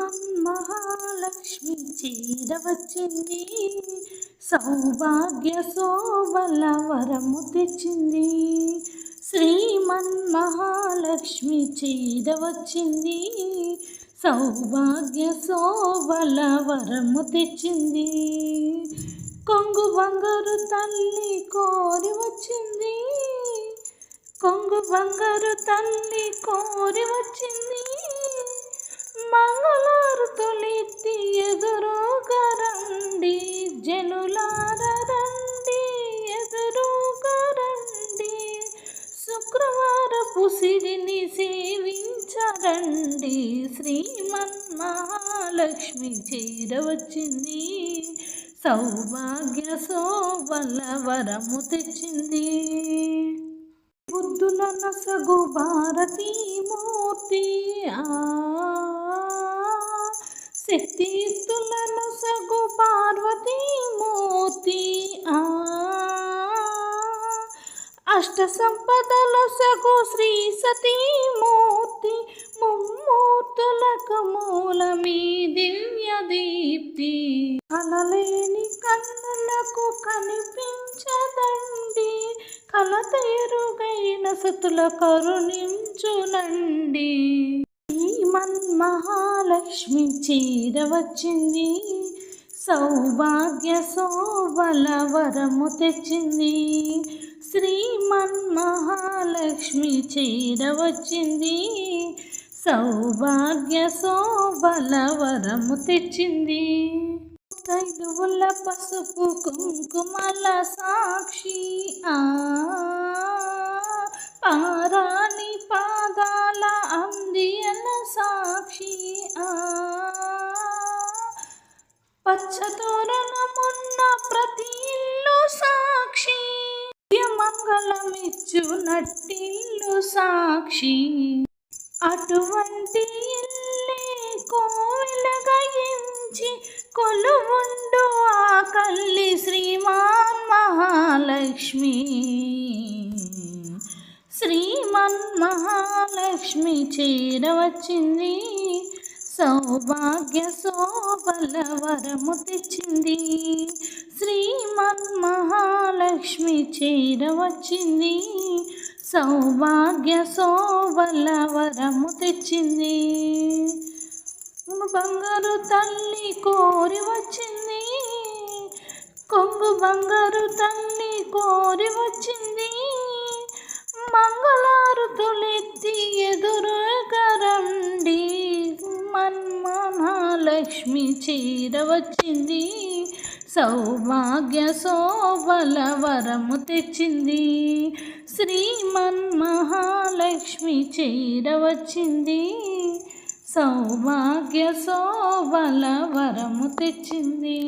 మన్మహాలక్ష్మి చీర వచ్చింది సౌభాగ్య శోభల వరము తెచ్చింది. శ్రీమన్మహాలక్ష్మి చీర వచ్చింది సౌభాగ్య శోభల వరము తెచ్చింది. కొంగు బంగారు తల్లి కోరి వచ్చింది. కొంగు బంగారు తల్లి కోరి వచ్చింది. మంగళారు తొలిత్తి ఎదురుగా రండి జనులార రండి ఎదురుగా రండి శుక్రవారపు సిరిని సేవించరండి శ్రీమన్మహాలక్ష్మి చేరవచ్చింది సౌభాగ్య శోభల వరము తెచ్చింది. బుద్ధుల నసగు భారతీ మూర్తి ఆ శక్తిస్తులను సగు పార్వతీ మూర్తి ఆ అష్ట సంపదలు సగు శ్రీ సతీమూర్తి ముమ్మూర్తులకు మూలమీ దివ్య దీప్తి. కలలేని కన్నులకు కనిపించదండి. కలత ఎరుగైన సతుల కరుణించునండి. మహాలక్ష్మి చీర వచ్చింది. సౌభాగ్య శోభల వరము తెచ్చింది. శ్రీమన్మహాలక్ష్మి చీర వచ్చింది. సౌభాగ్య శోభల వరము తెచ్చింది. కైలువుల పసుపు కుంకుమల సాక్షి ఆ పచ్చతోరణమున్న ప్రతి ఇల్లు సాక్షి. మంగళమిచ్చు నట్టిల్లు సాక్షి. అటువంటి ఇల్లే కోవిలగా కొలువుండు ఆ కల్లి శ్రీమాన్ మహాలక్ష్మి. శ్రీమన్ మహాలక్ష్మి చేరవచ్చింది. సౌభాగ్య శోభల వరము తెచ్చింది. శ్రీమన్ మహాలక్ష్మి చీర వచ్చింది. సౌభాగ్య శోభల వరము తెచ్చింది. బంగారు తల్లి కోరి వచ్చింది. కొంగు బంగారు తల్లి కోరి వచ్చింది. మంగళారు తొలెత్తి ఎదురు లక్ష్మి చీర వచ్చింది. సౌభాగ్య శోభల వరము తెచ్చింది. శ్రీమన్మహాలక్ష్మి చీర వచ్చింది. సౌభాగ్య శోభల వరము తెచ్చింది.